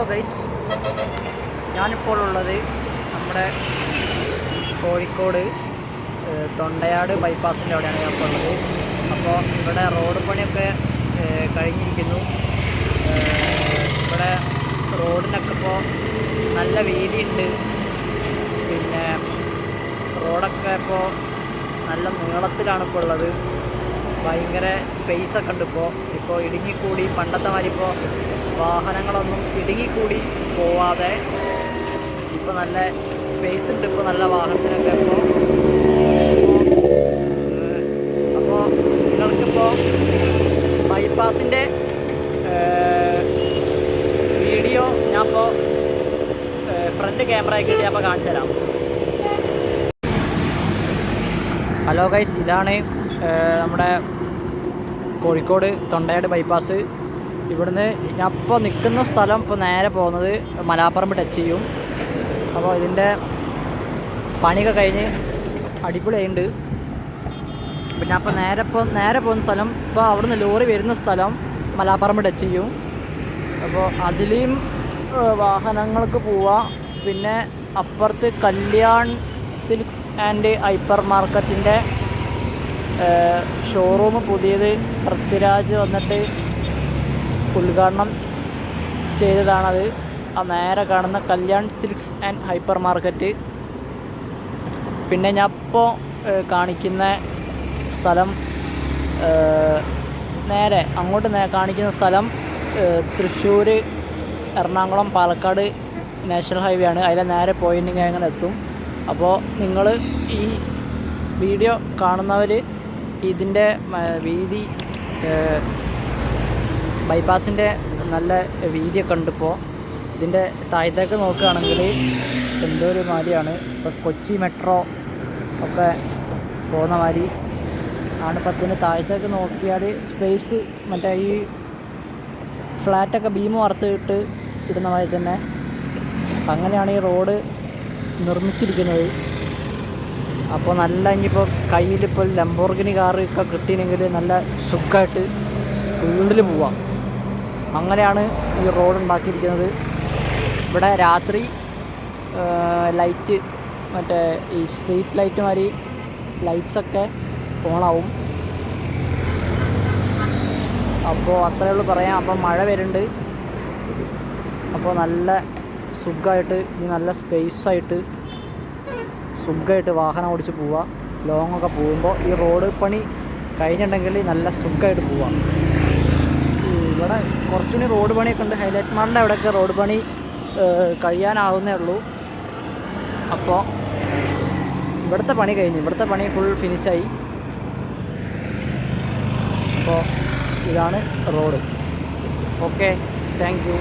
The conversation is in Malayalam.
ഹലോ ഗൈസ് ഞാനിപ്പോൾ ഉള്ളത് നമ്മുടെ കോഴിക്കോട് തൊണ്ടയാട് ബൈപ്പാസിന്റെ അവിടെയാണ് ഞാൻ ഉള്ളത്. അപ്പോൾ ഇവിടെ റോഡ് പണിയൊക്കെ കഴിഞ്ഞിരിക്കുന്നു. ഇവിടെ റോഡിനൊക്കെ ഇപ്പോൾ നല്ല വീതിയുണ്ട്. പിന്നെ റോഡൊക്കെ ഇപ്പോൾ നല്ല നീളത്തിലാണ് ഇപ്പോൾ ഉള്ളത്. ഭയങ്കര സ്പേസ് ഒക്കെ ഉണ്ട് ഇപ്പോൾ ഇപ്പോൾ ഇടുങ്ങിക്കൂടി പണ്ടത്തെ മാതിരി ഇപ്പോൾ വാഹനങ്ങളൊന്നും ഇടുങ്ങിക്കൂടി പോവാതെ ഇപ്പോൾ നല്ല സ്പേസ് ഉണ്ട് ഇപ്പോൾ നല്ല വാഹനത്തിനൊക്കെ ഇപ്പോൾ അപ്പോൾ നിങ്ങൾക്കിപ്പോൾ ബൈപ്പാസിന്റെ വീഡിയോ ഞാൻ ഇപ്പോൾ ഫ്രണ്ട് ക്യാമറ ഞാൻ ഇപ്പോൾ കാണിച്ചു തരാം ഹലോ ഗൈസ് ഇതാണ് നമ്മുടെ കോഴിക്കോട് തൊണ്ടയാട് ബൈപ്പാസ് ഇവിടുന്ന് ഞാൻ ഇപ്പോൾ നിൽക്കുന്ന സ്ഥലം ഇപ്പോൾ നേരെ പോകുന്നത് മലാപ്പറമ്പ് ടച്ച് ചെയ്യും. അപ്പോൾ ഇതിന്റെ പണിയൊക്കെ കഴിഞ്ഞ് അടിപൊളിയായിട്ടുണ്ട് അപ്പം ഞാൻ നേരെ ഇപ്പോൾ നേരെ പോകുന്ന സ്ഥലം ഇപ്പോൾ അവിടുന്ന് ലോറി വരുന്ന സ്ഥലം മലാപ്പറമ്പ് ടച്ച് ചെയ്യും. അപ്പോൾ അതിലെയും വാഹനങ്ങൾക്ക് പോവാം. പിന്നെ അപ്പുറത്ത് കല്യാൺ സിൽക്സ് ആൻഡ് ഹൈപ്പർ മാർക്കറ്റിന്റെ ഷോറൂം പുതിയത് പൃഥ്വിരാജ് വന്നിട്ട് ഉദ്ഘാടനം ചെയ്തതാണത്. ആ നേരെ കാണുന്ന Kalyan Silks and hyper market. പിന്നെ ഞാൻ ഇപ്പോൾ കാണിക്കുന്ന സ്ഥലം നേരെ അങ്ങോട്ട് കാണിക്കുന്ന സ്ഥലം തൃശ്ശൂർ എറണാകുളം പാലക്കാട് നാഷണൽ ഹൈവേ ആണ് അതിലെ നേരെ പോയിന്റിങ് അങ്ങനെ എത്തും. അപ്പോൾ നിങ്ങൾ ഈ വീഡിയോ കാണുന്നവർ ഇതിന്റെ വീതി ബൈപ്പാസിന്റെ നല്ല വീതിയൊക്കെ ഉണ്ട് ഇതിന്റെ താഴത്തേക്ക് നോക്കുകയാണെങ്കിൽ എന്തോ ഒരു മാതിരിയാണ് ഇപ്പോൾ കൊച്ചി മെട്രോ ഒക്കെ പോകുന്ന മാതിരി ആണ്. അതിന്റെ താഴത്തേക്ക് നോക്കിയാൽ സ്പേസ് മറ്റേ ഈ ഫ്ലാറ്റൊക്കെ ബീം വറുത്തിട്ട് ഇടുന്ന മാതിരി തന്നെ. അങ്ങനെയാണ് ഈ റോഡ് നിർമ്മിച്ചിരിക്കുന്നത്. അപ്പോൾ നല്ല ഇനിയിപ്പോൾ കയ്യിലിപ്പോൾ ലംബോർഗിനി കാറ് ഒക്കെ കിട്ടിയില്ലെങ്കിൽ നല്ല സുഖമായിട്ട് സ്പീഡിൽ പോവാം. അങ്ങനെയാണ് ഈ റോഡ് ഉണ്ടാക്കിയിരിക്കുന്നത്. ഇവിടെ രാത്രി ലൈറ്റ് മറ്റേ ഈ സ്ട്രീറ്റ് ലൈറ്റ് മാതിരി ലൈറ്റ്സൊക്കെ ഓണാവും അപ്പോൾ അത്രയേ ഉള്ളൂ പറയാം. അപ്പോൾ മഴ വരുന്നുണ്ട്. അപ്പോൾ നല്ല സുഖമായിട്ട് ഇനി നല്ല സ്പേസ് ആയിട്ട് സുഖമായിട്ട് വാഹനം ഓടിച്ച് പോവുക ലോങ് ഒക്കെ പോകുമ്പോൾ ഈ റോഡ് പണി കഴിഞ്ഞിട്ടുണ്ടെങ്കിൽ നല്ല സുഖമായിട്ട് പോവാം. ഇവിടെ കുറച്ചുകൂടി റോഡ് പണിയൊക്കെ ഉണ്ട്. ഹൈലൈറ്റ് മാളിന്റെ അവിടെയൊക്കെ റോഡ് പണി കഴിയാനാവുന്നേ ഉള്ളൂ. അപ്പോൾ ഇവിടുത്തെ പണി കഴിഞ്ഞു. ഇവിടുത്തെ പണി ഫുൾ ഫിനിഷായി അപ്പോൾ ഇതാണ് റോഡ് ഓക്കെ താങ്ക് യു